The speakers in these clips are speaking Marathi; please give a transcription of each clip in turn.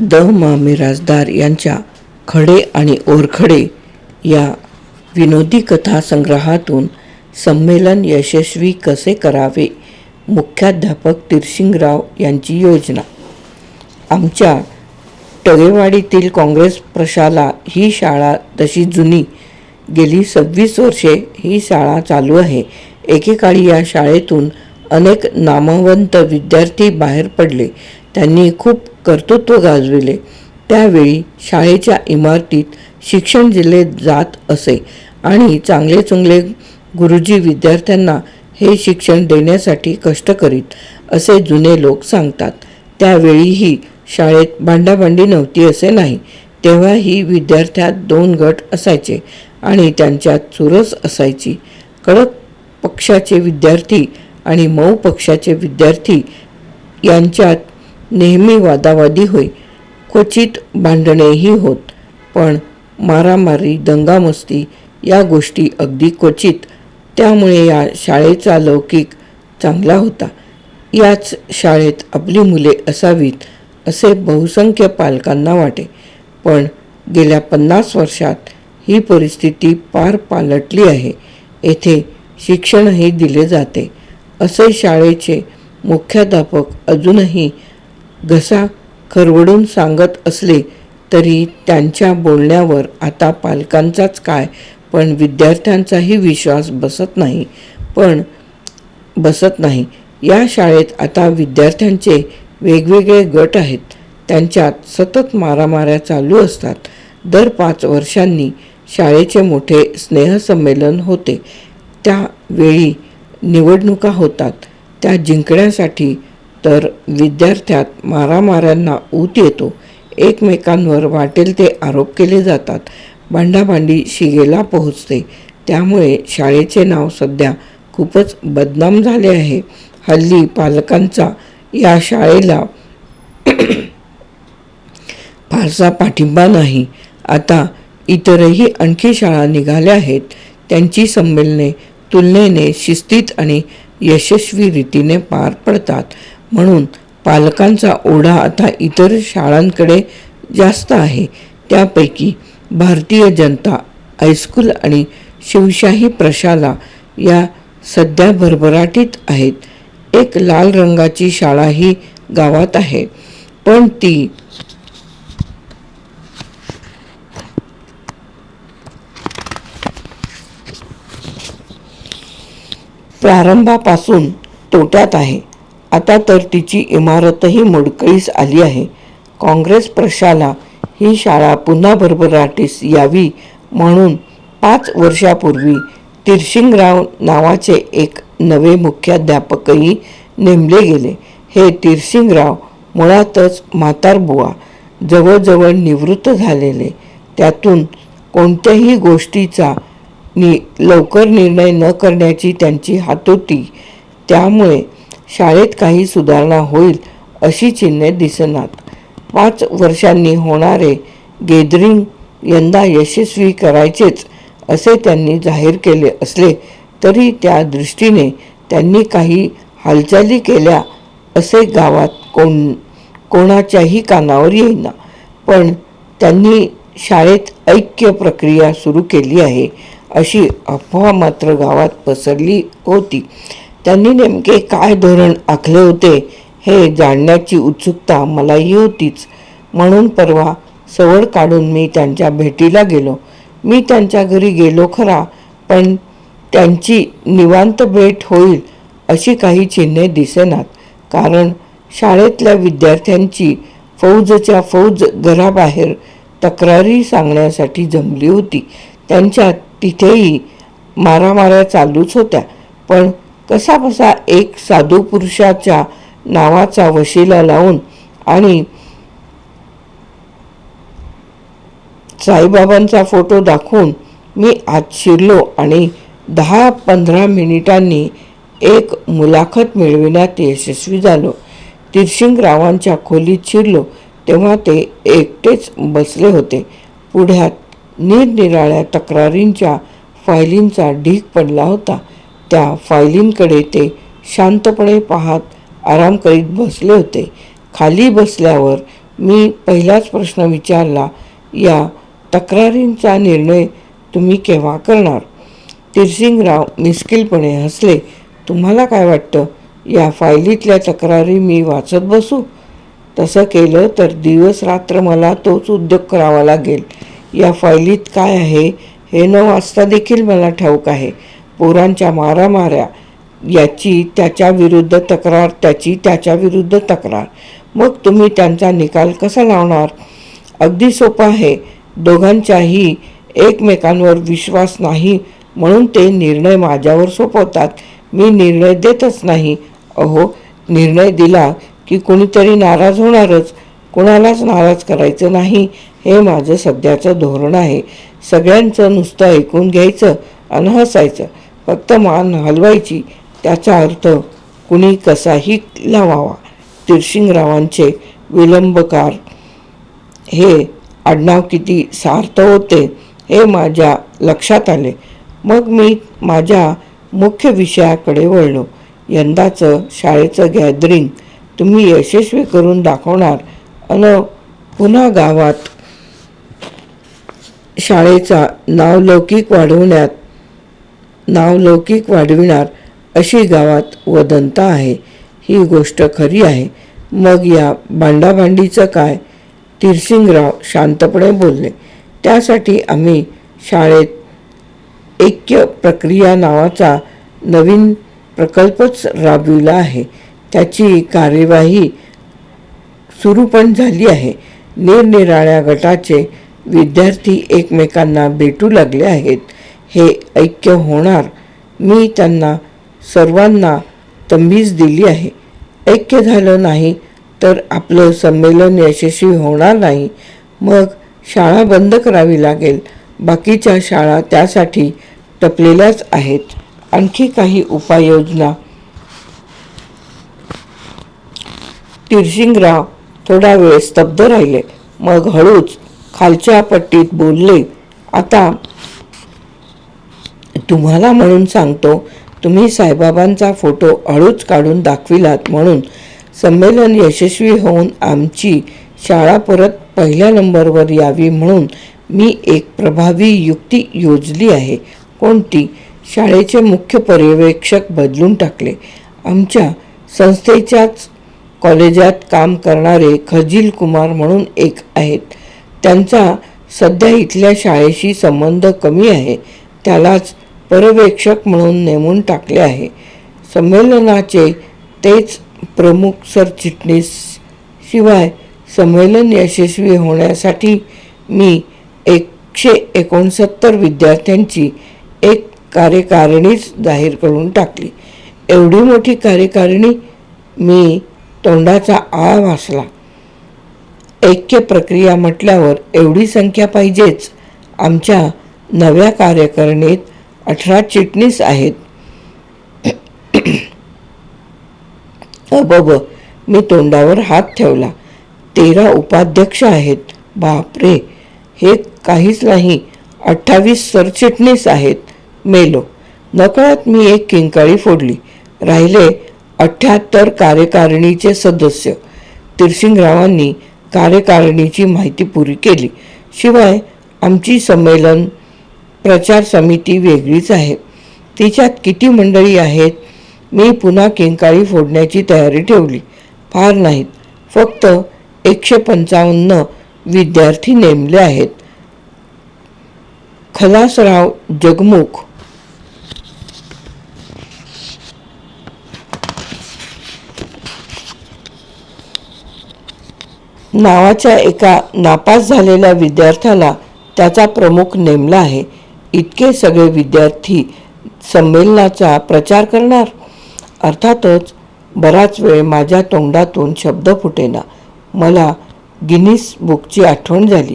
द मा मिराजदार यांच्या खडे आणि ओरखडे या विनोदी कथा संग्रहातून संमेलन यशस्वी कसे करावे? मुख्याध्यापक तिरशिंगराव यांची योजना. आमच्या टगेवाडीतील काँग्रेस प्रशाला ही शाळा तशी जुनी. गेली सव्वीस वर्षे ही शाळा चालू आहे. एकेकाळी या शाळेतून अनेक नामवंत विद्यार्थी बाहेर पडले. त्यांनी खूप कर्तृत्व गाजविले. त्यावेळी शाळेच्या इमारतीत शिक्षण दिले जात असे आणि चांगले चुंगले गुरुजी विद्यार्थ्यांना हे शिक्षण देण्यासाठी कष्ट करीत असे जुने लोक सांगतात. त्यावेळीही शाळेत भांडाभांडी नव्हती असे नाही. तेव्हाही विद्यार्थ्यात दोन गट असायचे आणि त्यांच्यात चुरस असायची. कडक पक्षाचे विद्यार्थी आणि मऊ पक्षाचे विद्यार्थी यांच्यात नेहमी वादावादी होई क्वचित भांडणेही होत पण मारामारी दंगामस्ती या गोष्टी अगदी क्वचित. त्यामुळे या शाळेचा लौकिक चांगला होता. याच शाळेत आपली मुले असावीत असे बहुसंख्य पालकांना वाटे. पण गेल्या पन्नास वर्षात ही परिस्थिती पार पालटली आहे. येथे शिक्षणही दिले जाते. असे शाळेचे मुख्याध्यापक अजूनही घसा खरवडून सांगत असले तरी त्यांच्या बोलण्यावर आता पालकांचाच काय पण विद्यार्थ्यांचाही विश्वास बसत नाही. पण बसत नाही. या शाळेत आता विद्यार्थ्यांचे वेगवेगळे गट आहेत. त्यांच्यात सतत मारामाऱ्या चालू असतात. दर पाच वर्षांनी शाळेचे मोठे स्नेहसंमेलन होते. त्यावेळी निवडणुका होतात. त्या जिंकण्यासाठी तर विद्यार्थ्यात मारामाऱ्यांना ऊत येतो. एकमेकांवर वाटेल ते आरोप केले जातात. भांडाभांडी शिगेला पोहोचते. त्यामुळे शाळेचे नाव सध्या खूपच बदनाम झाले आहे. हल्ली पालकांचा या शाळेला फारसा पाठिंबा नाही. आता इतरही आणखी शाळा निघाल्या आहेत. त्यांची संमेलने तुलनेने शिस्तीत आणि यशस्वी रीतीने पार पडतात. म्हणून पालकांचा ओढा आता इतर शाळांकडे जास्त आहे. त्यापैकी भारतीय जनता हायस्कूल आणि शिवशाही प्रशाला या सध्या भरभराटीत आहेत. एक लाल रंगाची शाळा ही गावात आहे. पण ती प्रारंभापासून तोट्यात आहे. आता तर तिची इमारतही मोडकळीस आली आहे. काँग्रेस प्रशाला ही शाळा पुन्हा भरभराटीस यावी म्हणून पाच वर्षापूर्वी तिरशिंगराव नावाचे एक नवे मुख्याध्यापकही नेमले गेले. हे तिरशिंगराव मुळातच म्हातारबुवा जवळजवळ निवृत्त झालेले. त्यातून कोणत्याही गोष्टीचा नि लवकर निर्णय न करण्याची त्यांची हातोटी. त्यामुळे शाळेत काही सुधारणा होईल अशी चिन्हे दिसनात. पाच वर्षांनी होणारे गेदरिंग यंदा यशस्वी करायचेच असे त्यांनी जाहीर केले असले तरी त्या दृष्टीने त्यांनी काही हालचाली केल्या असे गावात कोण कोणाच्याही कानावर येईना. पण त्यांनी शाळेत ऐक्य प्रक्रिया सुरू केली आहे अशी अफवा मात्र गावात पसरली होती. त्यांनी नेमके काय धोरण आखले होते हे जाणण्याची उत्सुकता मलाही होतीच. म्हणून परवा सवड काढून मी त्यांच्या भेटीला गेलो. मी त्यांच्या घरी गेलो खरा पण त्यांची निवांत भेट होईल अशी काही चिन्हे दिसेनात कारण शाळेतल्या विद्यार्थ्यांची फौजच्या फौज घराबाहेर तक्रारी सांगण्यासाठी जमली होती. त्यांच्या तिथेही मारामाऱ्या चालूच होत्या पण कसा बसा एक साधू पुरुषाच्या नावाचा वशिला लावून आणि साईबाबांचा फोटो दाखवून मी आत शिरलो आणि दहा पंधरा मिनिटांनी एक मुलाखत मिळविण्यात यशस्वी झालो. तिरशिंगरावांच्या खोलीत शिरलो तेव्हा ते एकटेच बसले होते. पुढ्यात निरनिराळ्या तक्रारींच्या फायलींचा ढीग पडला होता. त्या फायलींकडे ते शांतपणे पाहत आराम करीत बसले होते. खाली बसल्यावर मी पहिलाच प्रश्न विचारला या तक्रारींचा निर्णय तुम्ही केव्हा करणार? तिरसिंगराव मिस्किलपणे हसले. तुम्हाला काय वाटतं? या फायलीतल्या तक्रारी मी वाचत बसू? तसं केलं तर दिवस रात्र मला तोच उद्योग करावा लागेल. या फायलीत काय आहे हे न वाचता देखील मला ठाऊक आहे. पोरांच्या मारामाऱ्या याची त्याच्या विरुद्ध तक्रार त्याची त्याच्या विरुद्ध तक्रार. मग तुम्ही त्यांचा निकाल कसा लावणार? अगदी सोपं आहे. दोघांच्याही एकमेकांवर विश्वास नाही म्हणून ते निर्णय माझ्यावर सोपवतात. मी निर्णय देतच नाही. अहो निर्णय दिला की कुणीतरी नाराज होणारच. कोणालाच नाराज करायचं नाही. हे माझं सध्याचं धोरण आहे. सगळ्यांचं नुसतं ऐकून घ्यायचं आणि हसायचं. फक्त मान हलवायची त्याचा अर्थ कुणी कसाही लावावा. तिरशिंगरावांचे विलंबकार हे आडनाव किती सार्थ होते हे माझ्या लक्षात आले. मग मी माझ्या मुख्य विषयाकडे वळलो. यंदाचं शाळेचं गॅदरिंग तुम्ही यशस्वी करून दाखवणार. अन पुन्हा गावात शाळेचा नावलौकिक वाढवण्यात नावलौकिक वाढविणार अशी गावात वदंता आहे. ही गोष्ट खरी आहे. मग या भांडाभांडीचं काय? तिरसिंगराव शांतपणे बोलले. त्यासाठी आम्ही शाळेत ऐक्य प्रक्रिया नावाचा नवीन प्रकल्पच राबविला आहे. त्याची कार्यवाही सुरू पण झाली आहे. निरनिराळ्या गटाचे विद्यार्थी एकमेकांना भेटू लागले आहेत. हे ऐक्य होणार. मी त्यांना सर्वांना तंबीज दिली आहे. ऐक्य झालं नाही तर आपलं संमेलन यशस्वी होणार नाही. मग शाळा बंद करावी लागेल. बाकीच्या शाळा त्यासाठी टपलेल्याच आहेत. आणखी काही उपाययोजना. तिरशिंगराव थोडा वेळ स्तब्ध राहिले. मग हळूच खालच्या पट्टीत बोलले आता तुम्हाला म्हणून सांगतो तुम्ही साईबाबांचा फोटो हळूच काढून दाखविलात म्हणून. संमेलन यशस्वी होऊन आमची शाळा परत पहिल्या नंबरवर यावी म्हणून मी एक प्रभावी युक्ती योजली आहे. कोणती? शाळेचे मुख्य पर्यवेक्षक बदलून टाकले. आमच्या संस्थेच्याच कॉलेजात काम करणारे खजील कुमार म्हणून एक आहेत. त्यांचा सध्या इथल्या शाळेशी संबंध कमी आहे. त्यालाच पर्यवेक्षक म्हणून नेमून टाकले आहे. संमेलनाचे तेच प्रमुख सरचिटणीस शिवाय संमेलन यशस्वी होण्यासाठी मी एकशे एकोणसत्तर विद्यार्थ्यांची एक कार्यकारिणीच जाहीर करून टाकली. एवढी मोठी कार्यकारिणी मी तोंडाचा आळ वाचला ऐक्य प्रक्रिया म्हटल्यावर एवढी संख्या पाहिजेच. आमच्या नव्या कार्यकारिणीत अठरा चिटणीस आहेत. अबब मी तोंडावर हात ठेवला. तेरा उपाध्यक्ष आहेत. बापरे हे काहीच नाही. अठ्ठावीस सरचिटणीस आहेत. मेलो. नकळत मी एक किंकाळी फोडली. राहिले अठ्ठ्याहत्तर कार्यकारिणीचे सदस्य. तिरसिंगरावांनी कार्यकारिणीची माहिती पुरी केली. शिवाय आमची संमेलन प्रचार समिती वेगळीच आहे. तिच्यात किती मंडळी आहेत? मी पुन्हा किंकाळी फोडण्याची तयारी ठेवली. फार नाहीत. फक्त एकशे पंचावन्न विद्यार्थी नेमले आहेत. खलासराव जगमुख. नावाच्या एका नापास झालेल्या विद्यार्थ्याला त्याचा प्रमुख नेमला आहे. इतके सगळे विद्यार्थी संमेलनाचा प्रचार करणार? अर्थातच बराच वेळ माझ्या तोंडातून शब्द फुटेना. मला गिनीस बुकची आठवण झाली.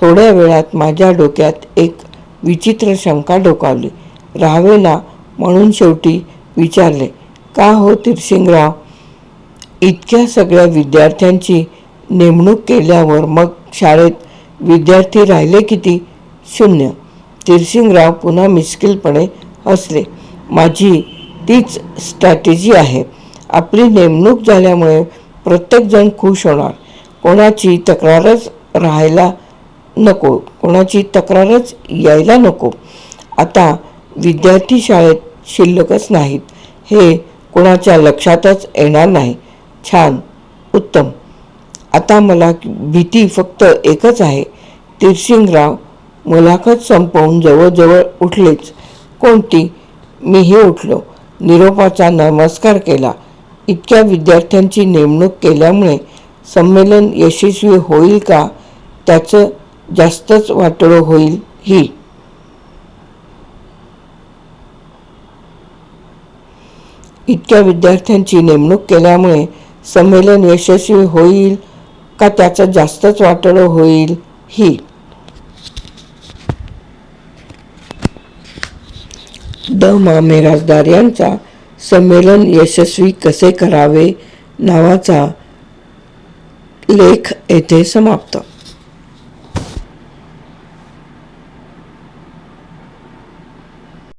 थोड्या वेळात माझ्या डोक्यात एक विचित्र शंका डोकावली. राहावे ना म्हणून शेवटी विचारले का हो तिरसिंगराव इतक्या सगळ्या विद्यार्थ्यांची नेमणूक केल्यावर मग शाळेत विद्यार्थी राहिले किती? शून्य. तिरसिंगराव पुन्हा मिश्किलपणे हसले. माझी तीच स्ट्रॅटेजी आहे. आपली नेमणूक झाल्यामुळे प्रत्येकजण खुश होणार. कोणाची तक्रारच राहायला नको. कोणाची तक्रारच यायला नको. आता विद्यार्थी शाळेत शिल्लकच नाहीत. हे कोणाच्या लक्षातच येणार नाही. छान. उत्तम. आता मला भीती फक्त एकच आहे. तिरसिंगराव मुलाखत संपवून जवळजवळ उठलेच. कोणती? मीही उठलो. निरोपाचा नमस्कार केला. इतक्या विद्यार्थ्यांची नेमणूक केल्यामुळे संमेलन यशस्वी होईल का? त्याचं जास्तच वाटोळं होईल ही. इतक्या विद्यार्थ्यांची नेमणूक केल्यामुळे संमेलन यशस्वी होईल का? त्याचं जास्तच वाटोळं होईल ही. द मा मिराजदार यांचा संमेलन यशस्वी कसे करावे नावाचा लेख येथे समाप्त.